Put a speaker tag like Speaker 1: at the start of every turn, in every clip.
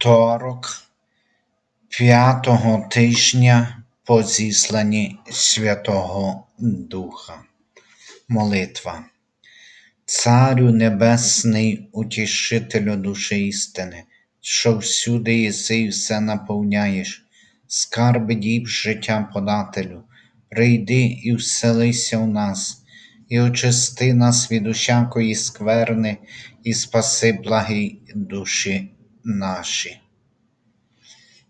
Speaker 1: Вівторок п'ятого тижня по зісланні Святого Духа. Молитва. Царю Небесний, утішителю душі істини, що всюди єси і все наповняєш, скарби діб життя подателю, прийди і вселися в нас, і очисти нас від усякої скверни, і спаси благі душі наші.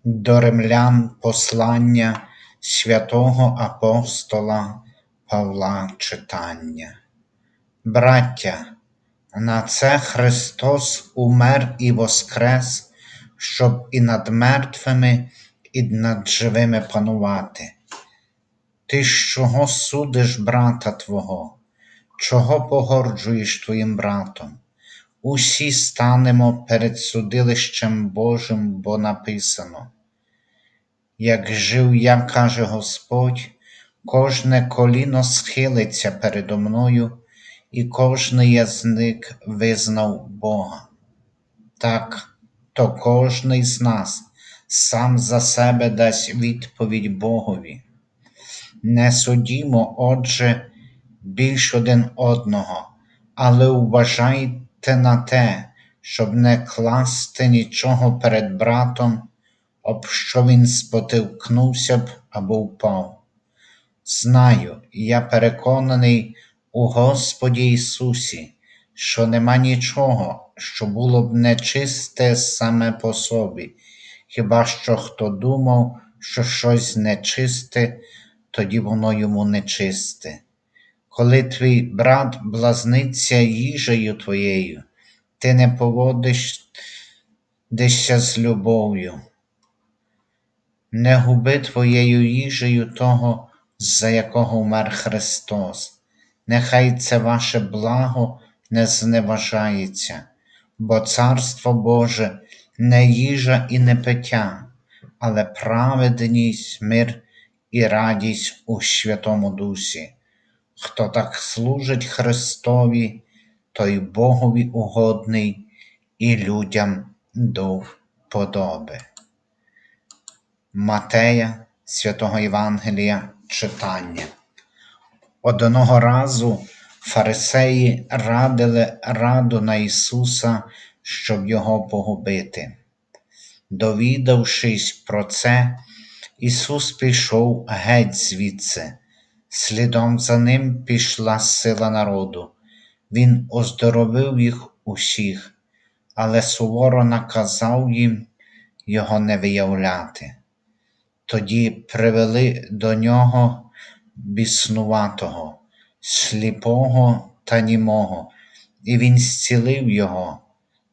Speaker 1: До римлян послання святого апостола Павла читання. Браття, на це Христос умер і воскрес, щоб і над мертвими, і над живими панувати. Ти ж чого судиш брата Твого, чого погорджуєш твоїм братом? Усі станемо перед судилищем Божим, бо написано. Як жив я, каже Господь, кожне коліно схилиться передо мною, і кожний язник визнав Бога. Так, то кожний з нас сам за себе дасть відповідь Богові. Не судімо, отже, більш один одного, але вважайте на те, щоб не класти нічого перед братом, об що він спотикнувся б або впав. Знаю, я переконаний у Господі Ісусі, що нема нічого, що було б нечисте саме по собі, хіба що хто думав, що щось нечисте, тоді воно йому нечисте. Коли твій брат блазниться їжею твоєю, ти не поводишся з любов'ю. Не губи твоєю їжею того, за якого вмер Христос. Нехай це ваше благо не зневажається, бо Царство Боже не їжа і не пиття, але праведність, мир і радість у Святому Дусі. Хто так служить Христові, той Богові угодний і людям до вподоби. Матея Святого Євангелія читання. Одного разу фарисеї радили раду на Ісуса, щоб Його погубити. Довідавшись про це, Ісус пішов геть звідси. Слідом за ним пішла сила народу. Він оздоровив їх усіх, але суворо наказав їм його не виявляти. Тоді привели до нього біснуватого, сліпого та німого, і він зцілив його,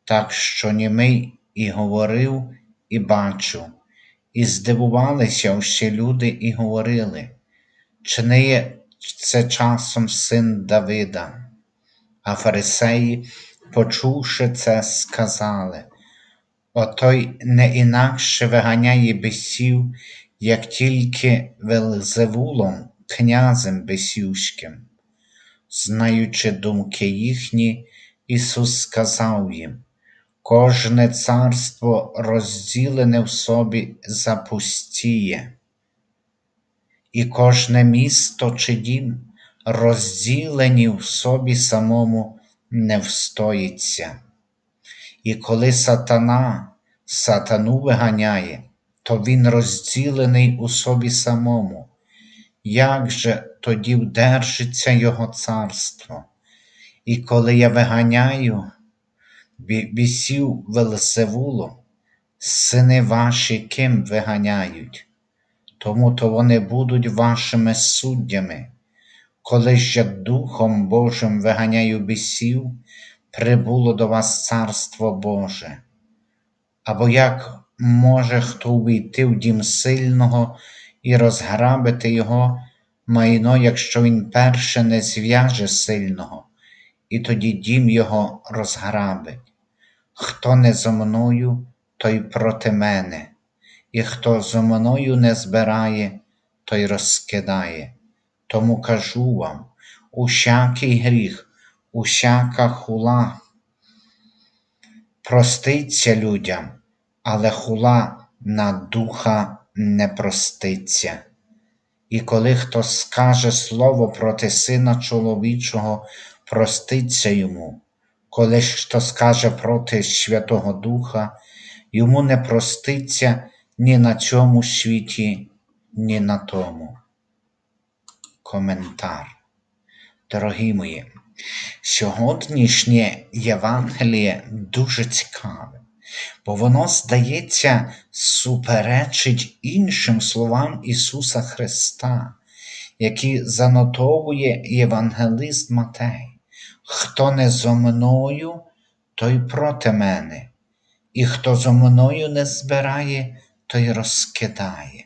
Speaker 1: так що німий і говорив, і бачив, і здивувалися всі люди і говорили, чи не це часом син Давида? А фарисеї, почувши це, сказали Отой не інакше виганяє бесів, як тільки Велзевулом, князем бесівським. Знаючи думки їхні, Ісус сказав їм, кожне царство розділене в собі запустіє, і кожне місто чи дім, розділені в собі самому не встоїться. І коли сатана сатану виганяє, то він розділений у собі самому. Як же тоді вдержиться Його царство? І коли я виганяю бісів Велзевулом, сини ваші ким виганяють, тому то вони будуть вашими суддями, коли ж я Духом Божим виганяю бісів, прибуло до вас Царство Боже. Або як може хто увійти в дім сильного і розграбити його майно, якщо він перше не зв'яже сильного, і тоді дім його розграбить? Хто не зо мною, той проти мене, і хто зо мною не збирає, той розкидає. Тому кажу вам усякий гріх усяка хула проститься людям, але хула на духа не проститься. І коли хто скаже слово проти сина чоловічого, проститься йому, коли хто скаже проти Святого Духа, йому не проститься ні на цьому світі, ні на тому. Коментар. Дорогі мої, сьогоднішнє Євангеліє дуже цікаве, бо воно, здається, суперечить іншим словам Ісуса Христа, які занотовує євангелист Матей. Хто не зо мною, той проти мене, і хто зо мною не збирає, той розкидає.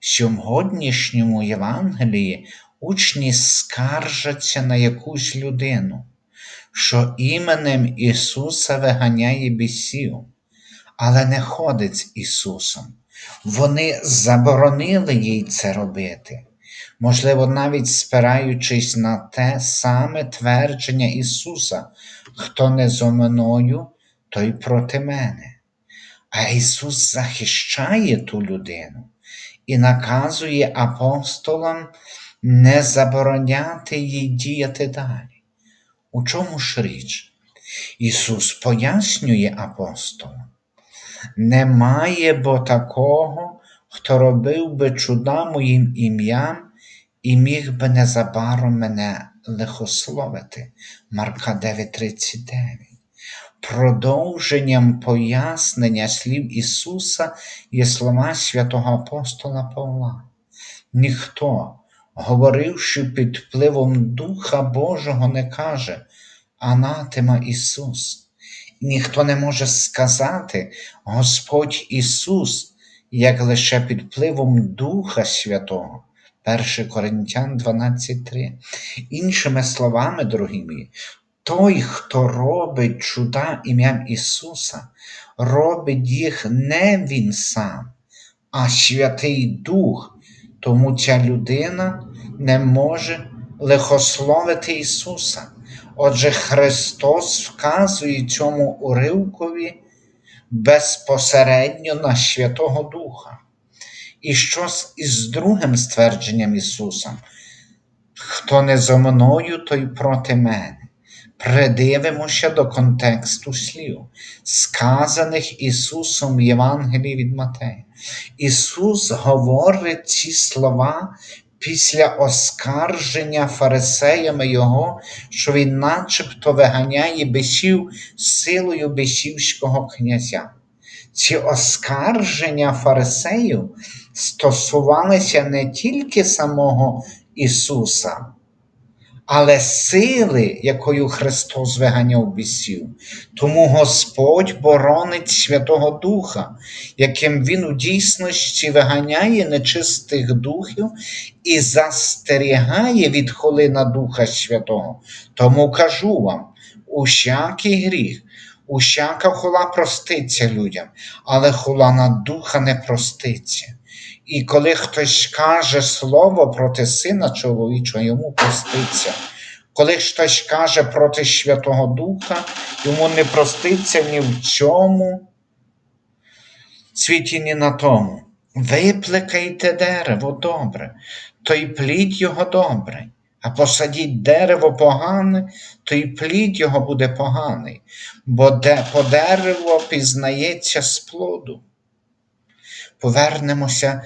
Speaker 1: В сьогоднішньому Євангелії учні скаржаться на якусь людину, що іменем Ісуса виганяє бісів, але не ходить з Ісусом. Вони заборонили їй це робити, можливо, навіть спираючись на те саме твердження Ісуса, хто не зо мною, той проти мене. А Ісус захищає ту людину і наказує апостолам не забороняти їй діяти далі. У чому ж річ? Ісус пояснює апостолам, немає бо такого, хто робив би чуда моїм ім'ям і міг би незабаром мене лихословити. Марка 9:39. Продовженням пояснення слів Ісуса є слова святого апостола Павла. Ніхто, говоривши під впливом Духа Божого, не каже Анатема Ісус. Ніхто не може сказати Господь Ісус, як лише під впливом Духа Святого. 1 Коринтян 12.3. Іншими словами, дорогі мої, той, хто робить чуда ім'ям Ісуса, робить їх не Він сам, а Святий Дух, тому ця людина не може лихословити Ісуса. Отже, Христос вказує цьому уривкові безпосередньо на Святого Духа. І що із другим ствердженням Ісуса? Хто не зо мною, той проти мене. Придивимося до контексту слів, сказаних Ісусом в Євангелії від Матея. Ісус говорить ці слова після оскарження фарисеями Його, що Він начебто виганяє бесів силою бесівського князя. Ці оскарження фарисеїв стосувалися не тільки самого Ісуса, але сили, якою Христос виганяв бісів. Тому Господь боронить Святого Духа, яким Він у дійсності виганяє нечистих духів і застерігає від холина Духа Святого. Тому кажу вам: усякий гріх. Усяка хула проститься людям, але хула на духа не проститься. І коли хтось каже слово проти сина чоловічого, йому проститься. Коли хтось каже проти Святого Духа, йому не проститься ні в цьому світі, ні на тому. Виплекайте дерево добре, то й плід його добрий, а посадіть дерево погане, то й плід його буде поганий, бо де по дереву пізнається з плоду. Повернемося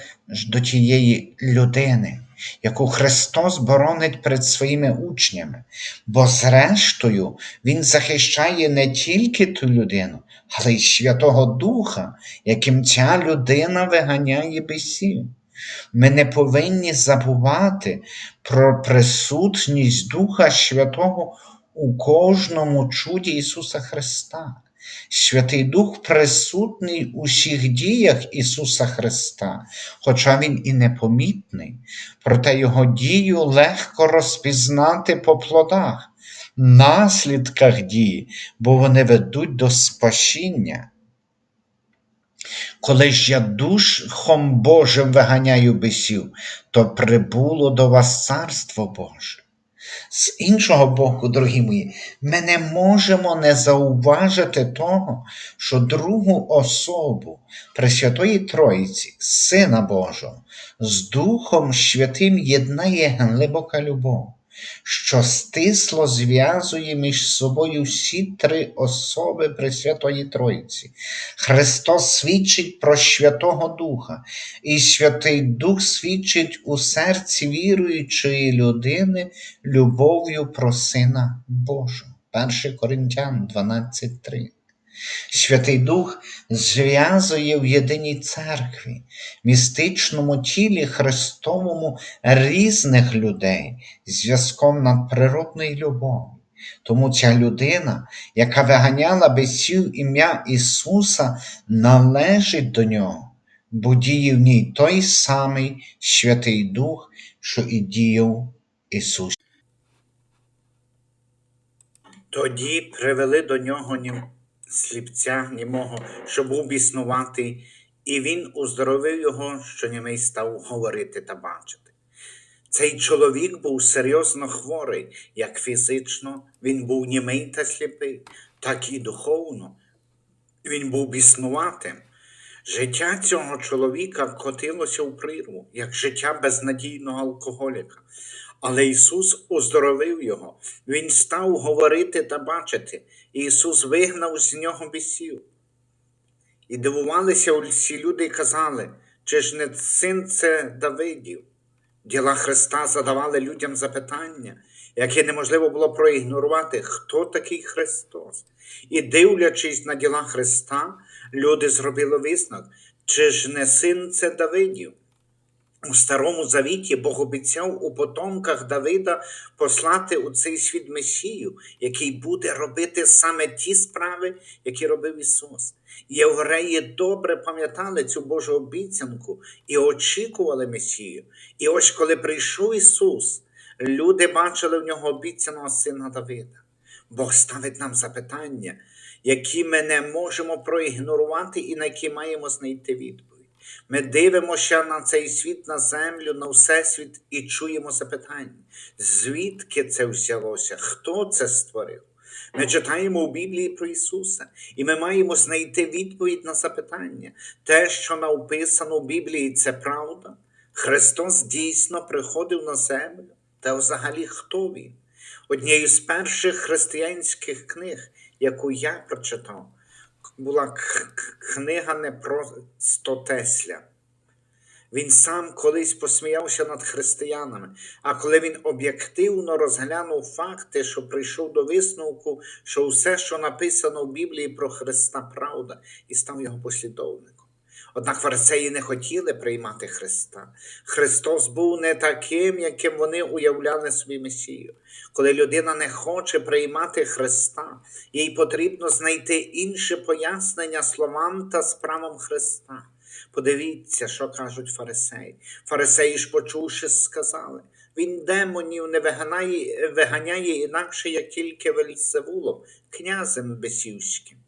Speaker 1: до тієї людини, яку Христос боронить перед своїми учнями, бо, зрештою, Він захищає не тільки ту людину, але й Святого Духа, яким ця людина виганяє бісів. Ми не повинні забувати про присутність Духа Святого у кожному чуді Ісуса Христа. Святий Дух присутній у всіх діях Ісуса Христа, хоча Він і непомітний, проте Його дію легко розпізнати по плодах, наслідках дії, бо вони ведуть до спасіння. Коли ж я Духом Божим виганяю бесів, то прибуло до вас Царство Боже. З іншого боку, дорогі мої, ми не можемо не зауважити того, що другу особу Пресвятої Троїці, Сина Божого, з Духом Святим єднає глибока любов, що стисло зв'язує між собою всі три особи Пресвятої Троїці. Христос свідчить про Святого Духа, і Святий Дух свідчить у серці віруючої людини любов'ю про Сина Божого. 1 Коринтян 12.3. Святий Дух зв'язує в єдиній церкві, містичному тілі Христовому різних людей зв'язком надприродної любові. Тому ця людина, яка виганяла бесів ім'я Ісуса, належить до нього, бо діє в ній той самий Святий Дух, що і діяв Ісус.
Speaker 2: Тоді привели до нього нім... сліпця німого, що був і він уздоровив його, що німий став говорити та бачити. Цей чоловік був серйозно хворий, як фізично, він був німий та сліпий, так і духовно. Він був біснуватим. Життя цього чоловіка котилося у прірву, як життя безнадійного алкоголіка. Але Ісус оздоровив його. Він став говорити та бачити. Ісус вигнав з нього бісів. І дивувалися всі люди і казали, чи ж не син це Давидів? Діла Христа задавали людям запитання, які неможливо було проігнорувати, хто такий Христос. І дивлячись на діла Христа, люди зробили висновок, чи ж не син це Давидів? У Старому Завіті Бог обіцяв у потомках Давида послати у цей світ Месію, який буде робити саме ті справи, які робив Ісус. Євреї добре пам'ятали цю Божу обіцянку і очікували Месію. І ось коли прийшов Ісус, люди бачили в нього обіцяного сина Давида. Бог ставить нам запитання, які ми не можемо проігнорувати і на які маємо знайти відповідь. Ми дивимося на цей світ, на землю, на всесвіт і чуємо запитання, звідки це взялося, хто це створив. Ми читаємо у Біблії про Ісуса, і ми маємо знайти відповідь на запитання. Те, що написано в Біблії, це правда. Христос дійсно приходив на землю, та взагалі хто Він? Однією з перших християнських книг, яку я прочитав, була книга не просто Тесля. Він сам колись посміявся над християнами, а коли він об'єктивно розглянув факти, що прийшов до висновку, що все, що написано в Біблії про Христа, правда, і став його послідовником. Однак фарисеї не хотіли приймати Христа. Христос був не таким, яким вони уявляли собі Месію. Коли людина не хоче приймати Христа, їй потрібно знайти інше пояснення словам та справам Христа. Подивіться, що кажуть фарисеї. Фарисеї ж, почувши, сказали: він демонів не виганяє, виганяє інакше, як тільки Вельсевулом, князем Бесівським.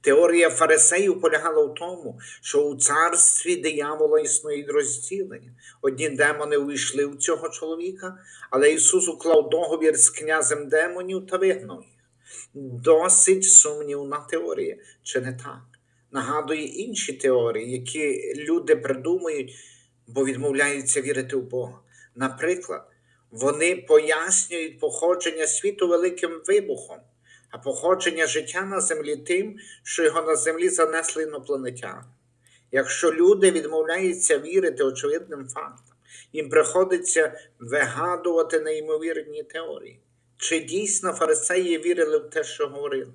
Speaker 2: Теорія фарисеїв полягала в тому, що у царстві диявола існує розділення. Одні демони увійшли в цього чоловіка, але Ісус уклав договір з князем демонів та вигнав їх. Досить сумнівна теорія, чи не так? Нагадує інші теорії, які люди придумують, бо відмовляються вірити в Бога. Наприклад, вони пояснюють походження світу великим вибухом, а походження життя на землі тим, що його на землі занесли інопланетяни. Якщо люди відмовляються вірити очевидним фактам, їм приходиться вигадувати неймовірні теорії. Чи дійсно фарисеї вірили в те, що говорили?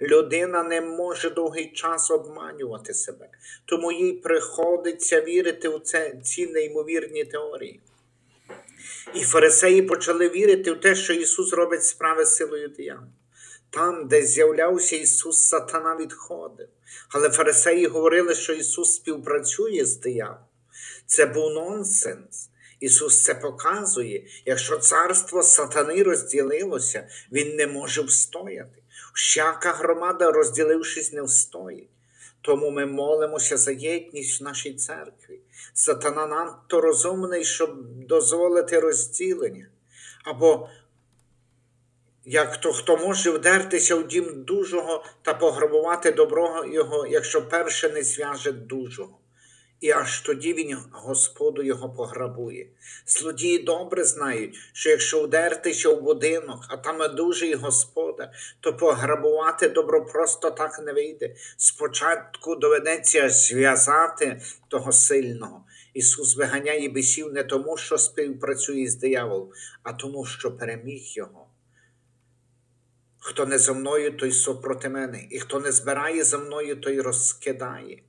Speaker 2: Людина не може довгий час обманювати себе, тому їй приходиться вірити у це, ці неймовірні теорії. І фарисеї почали вірити в те, що Ісус робить справи силою диявола. Там, де з'являвся Ісус, сатана відходив. Але фарисеї говорили, що Ісус співпрацює з дияволом. Це був нонсенс. Ісус це показує. Якщо царство сатани розділилося, Він не може встояти. Всяка громада, розділившись, не встоїть. Тому ми молимося за єдність в нашій церкві. Сатана надто розумний, щоб дозволити розділення. Або як то хто може вдертися в дім дужого та пограбувати доброго його, якщо перше не зв'яже дужого. І аж тоді він Господу його пограбує. Злодії добре знають, що якщо вдертися в будинок, а там дужий господар, то пограбувати добро просто так не вийде. Спочатку доведеться зв'язати того сильного. Ісус виганяє бісів не тому, що співпрацює з дияволом, а тому, що переміг його. Хто не зо мною, той супроти мене, і хто не збирає за мною, той розкидає.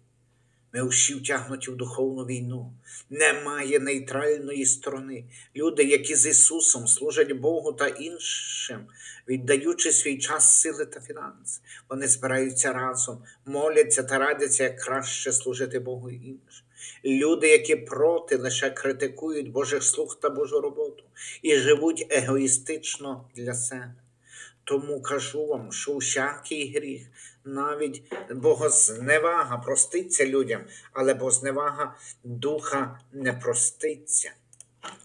Speaker 2: Ми усі втягнуті в духовну війну. Немає нейтральної сторони. Люди, які з Ісусом служать Богу та іншим, віддаючи свій час, сили та фінанси. Вони збираються разом, моляться та радяться, як краще служити Богу іншим. Люди, які проти, лише критикують Божих слуг та Божу роботу і живуть егоїстично для себе. Тому кажу вам, що усякий гріх, навіть богозневага проститься людям, але богозневага духа не проститься.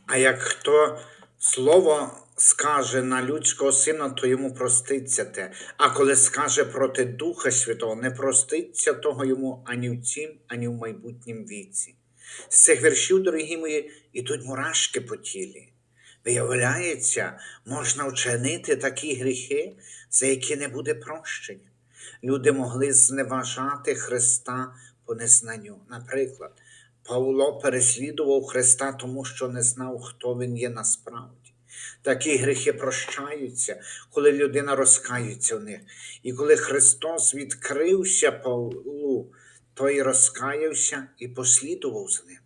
Speaker 2: А як хто слово скаже на людського сина, то йому проститься те. А коли скаже проти Духа Святого, не проститься того йому ані в цім, ані в майбутнім віці. З цих віршів, дорогі мої, ідуть мурашки по тілі. Виявляється, можна вчинити такі гріхи, за які не буде прощення. Люди могли зневажати Христа по незнанню. Наприклад, Павло переслідував Христа, тому що не знав, хто він є насправді. Такі гріхи прощаються, коли людина розкається в них. І коли Христос відкрився Павлу, той розкаявся і послідував за ним.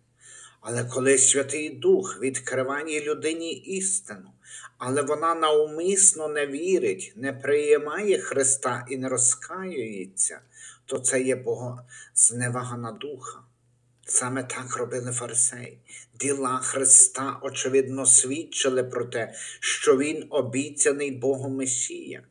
Speaker 2: Але коли Святий Дух відкриває людині істину, але вона навмисно не вірить, не приймає Христа і не розкаюється, то це є Богозневага на духа. Саме так робили фарисеї. Діла Христа, очевидно, свідчили про те, що Він обіцяний Богом Месія.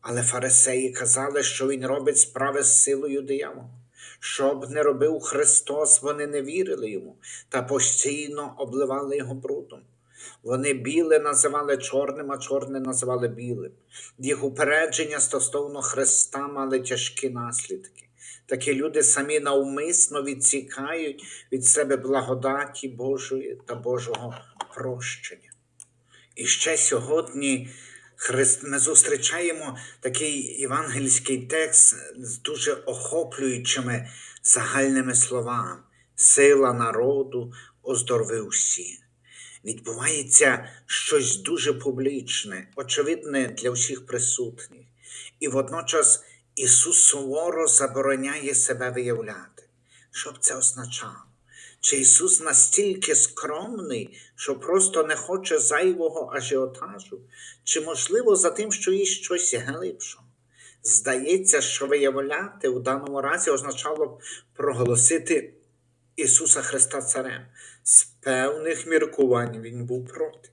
Speaker 2: Але фарисеї казали, що Він робить справи з силою диявола. Що б не робив Христос, вони не вірили йому та постійно обливали його брудом. Вони біле називали чорним, а чорне називали білим. Їх упередження стосовно Христа мали тяжкі наслідки. Такі люди самі навмисно відсікають від себе благодаті Божої та Божого прощення. І ще сьогодні. Ми зустрічаємо такий євангельський текст з дуже охоплюючими загальними словами. Сила народу оздорви усі. Відбувається щось дуже публічне, очевидне для всіх присутніх. І водночас Ісус суворо забороняє себе виявляти. Що б це означало? Чи Ісус настільки скромний, що просто не хоче зайвого ажіотажу, чи, можливо, за тим, що є щось глибшого? Здається, що виявляти у даному разі означало б проголосити Ісуса Христа Царем. З певних міркувань Він був проти.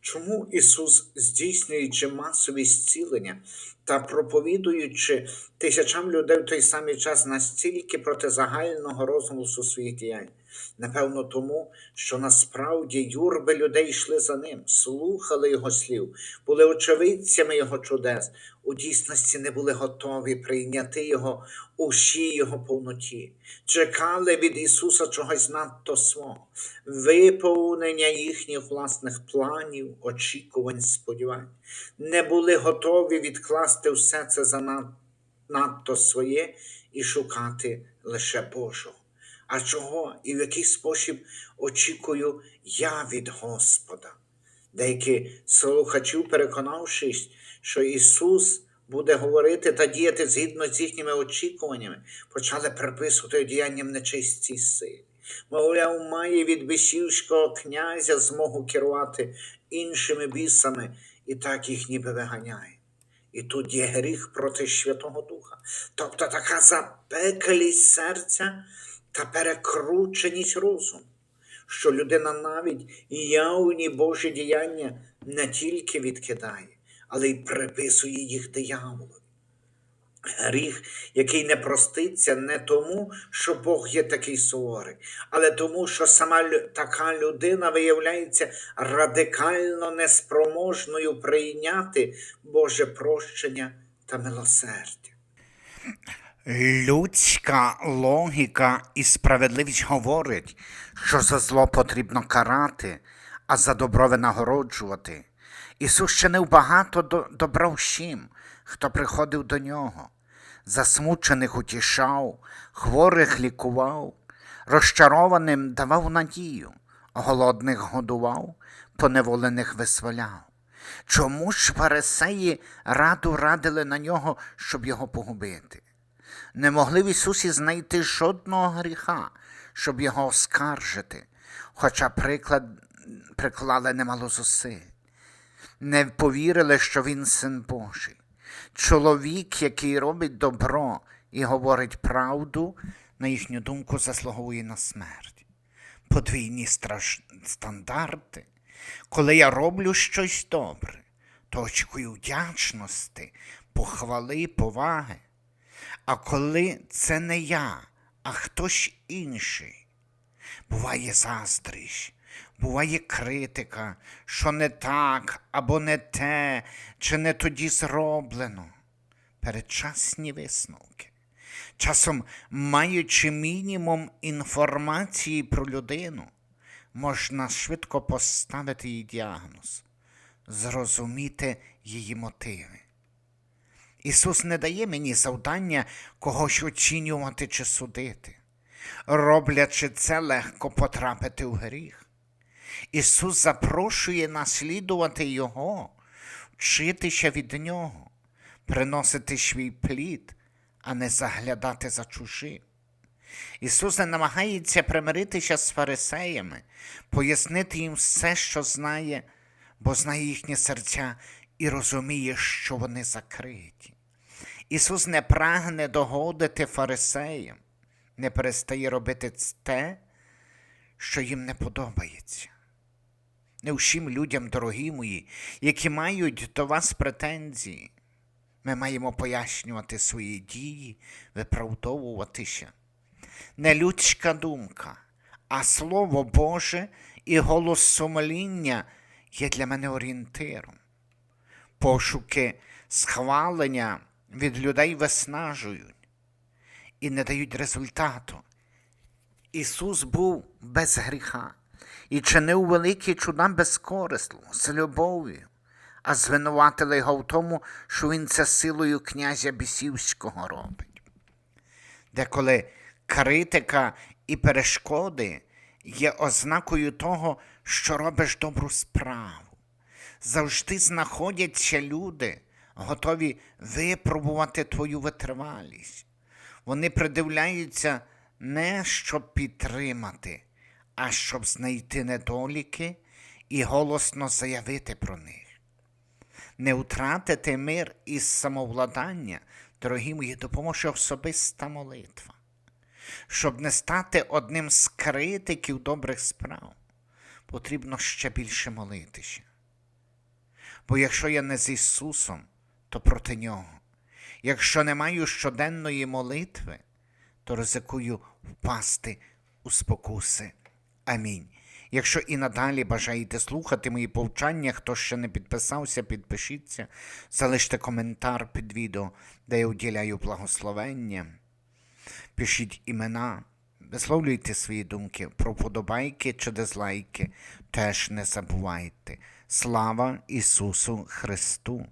Speaker 2: Чому Ісус, здійснюючи масові зцілення та проповідуючи тисячам людей в той самий час настільки проти загального розголосу своїх діянь? Напевно, тому, що насправді юрби людей йшли за ним, слухали його слів, були очевидцями його чудес, у дійсності не були готові прийняти його у всій його повноті, чекали від Ісуса чогось надто свого, виповнення їхніх власних планів, очікувань, сподівань, не були готові відкласти все це за надто своє і шукати лише Божого. А чого і в який спосіб очікую я від Господа? Деякі слухачі, переконавшись, що Ісус буде говорити та діяти згідно з їхніми очікуваннями, почали приписувати діянням нечистій силі. Мовляв, має від бісівського князя змогу керувати іншими бісами, і так їх ніби виганяє. І тут є гріх проти Святого Духа, тобто така запеклість серця та перекрученість розуму, що людина навіть явні Божі діяння не тільки відкидає, але й приписує їх дияволу. Гріх, який не проститься не тому, що Бог є такий суворий, але тому, що сама така людина виявляється радикально неспроможною прийняти Боже прощення та милосердя.
Speaker 1: Людська логіка і справедливість говорить, що за зло потрібно карати, а за добро винагороджувати. Ісус не багато до- добра всім, хто приходив до нього. Засмучених утішав, хворих лікував, розчарованим давав надію, голодних годував, поневолених визволяв. Чому ж фарисеї раду радили на нього, щоб його погубити? Не могли в Ісусі знайти жодного гріха, щоб його оскаржити, хоча приклад приклали немало зусиль. Не повірили, що він син Божий. Чоловік, який робить добро і говорить правду, на їхню думку, заслуговує на смерть. Подвійні страш... стандарти. Коли я роблю щось добре, то очікую вдячності, похвали, поваги. А коли це не я, а хтось інший, буває заздрість, буває критика, що не так або не те, чи не тоді зроблено. Передчасні висновки. Часом, маючи мінімум інформації про людину, можна швидко поставити їй діагноз, зрозуміти її мотиви. Ісус не дає мені завдання когось оцінювати чи судити. Роблячи це, легко потрапити в гріх. Ісус запрошує наслідувати Його, вчитися від Нього, приносити свій плід, а не заглядати за чужим. Ісус не намагається примиритися з фарисеями, пояснити їм все, що знає, бо знає їхні серця і розуміє, що вони закриті. Ісус не прагне догодити фарисеям, не перестає робити те, що їм не подобається. Не всім людям, дорогі мої, які мають до вас претензії, ми маємо пояснювати свої дії, виправдовуватися. Не людська думка, а Слово Боже і голос сумління є для мене орієнтиром. Пошуки схвалення від людей виснажують і не дають результату. Ісус був без гріха і чинив великі чуда безкорисно, з любов'ю, а звинуватили його в тому, що він це силою князя Бісівського робить. Деколи критика і перешкоди є ознакою того, що робиш добру справу. Завжди знаходяться люди, готові випробувати твою витривалість. Вони придивляються не щоб підтримати, а щоб знайти недоліки і голосно заявити про них. Не втратити мир і самовладання, дорогі мої, допоможе особиста молитва. Щоб не стати одним з критиків добрих справ, потрібно ще більше молитися. Бо якщо я не з Ісусом, то проти Нього. Якщо не маю щоденної молитви, то ризикую впасти у спокуси. Амінь. Якщо і надалі бажаєте слухати мої повчання, хто ще не підписався, підпишіться, залиште коментар під відео, де я уділяю благословення. Пишіть імена, висловлюйте свої думки про вподобайки чи дизлайки. Теж не забувайте. Слава Ісусу Христу!